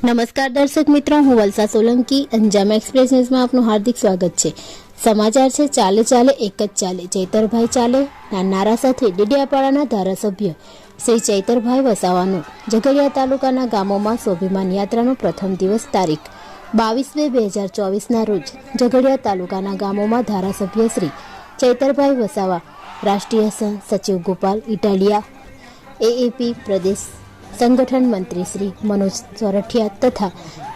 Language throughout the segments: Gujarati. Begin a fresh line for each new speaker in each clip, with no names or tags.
નમસ્કાર દર્શક મિત્રો, હું વલસા સોલંકી, અંજામ એક્સપ્રેસ ન્યૂઝમાં આપનું હાર્દિક સ્વાગત છે. સમાચાર છે, ચાલે ચાલે, એક જ ચાલે. ચૈતરભાઈ ચાલે, ના નારા સાથે ડીડિયાપાડાના ધારાસભ્ય શ્રી ચૈતરભાઈ વસાવાનું. ઝઘડિયા તાલુકાના ગામોમાં સ્વાભિમાન યાત્રાનો પ્રથમ દિવસ તારીખ બાવીસ બે બે હજાર ચોવીસના રોજ ઝઘડિયા તાલુકાના ગામોમાં ધારાસભ્ય શ્રી ચૈતરભાઈ વસાવા, રાષ્ટ્રીય સંઘ સચિવ ગોપાલ ઇટાલિયા એએપી પ્રદેશ સંગઠન મંત્રી શ્રી મનોજ સોરઠિયા તથા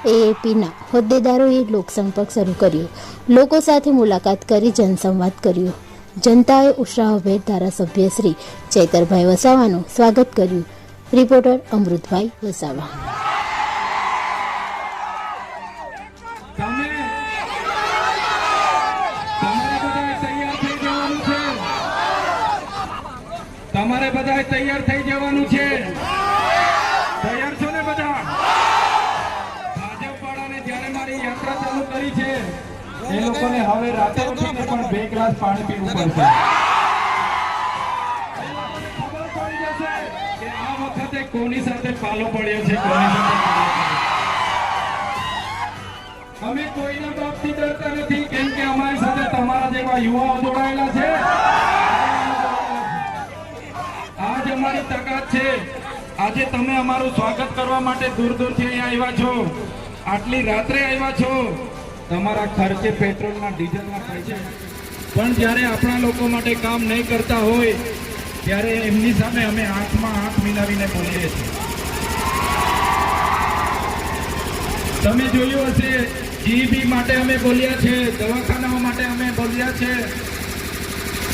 એએપીના હોદ્દેદારોએ લોકસંપર્ક શરૂ કર્યો. લોકો સાથે મુલાકાત કરી જનસંવાદ કર્યો. જનતાએ ઉત્સાહભેર ધારાસભ્ય શ્રી ચૈતરભાઈ વસાવાનું સ્વાગત કર્યું. રિપોર્ટર અમૃતભાઈ વસાવા.
તમારે બધા તૈયાર થઈ જવાનું છે. જ્યારે અમારી આજ તમે અમારું સ્વાગત કરવા માટે દૂર દૂરથી અહીંયા આવ્યા છો. આટલી રાત્રે આવ્યા છો? તમારા ખર્ચે પેટ્રોલના, ડીઝલના પૈસે. પણ જ્યારે આપણા લોકો માટે કામ નહીં કરતા હોય, ત્યારે એમની સામે અમે આંખમાં આંખ મિલાવીને બોલીએ છીએ. તમે જોયું હશે જીબી માટે અમે બોલ્યા છે, દવાખાનાઓ માટે અમે બોલ્યા છે.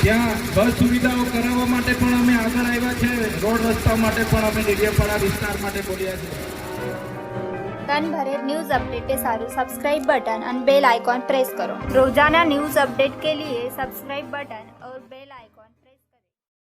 ત્યાં બસ સુવિધાઓ કરાવવા માટે પણ અમે આગળ આવ્યા છે. રોડ રસ્તા માટે પણ અમે ડેડિયાપાડા વિસ્તાર માટે બોલ્યા છે.
કાન ભરે न्यूज़ अपडेट के सारे सब्सक्राइब बटन और बेल आइकॉन प्रेस करो रोजाना न्यूज़ अपडेट के लिए सब्सक्राइब बटन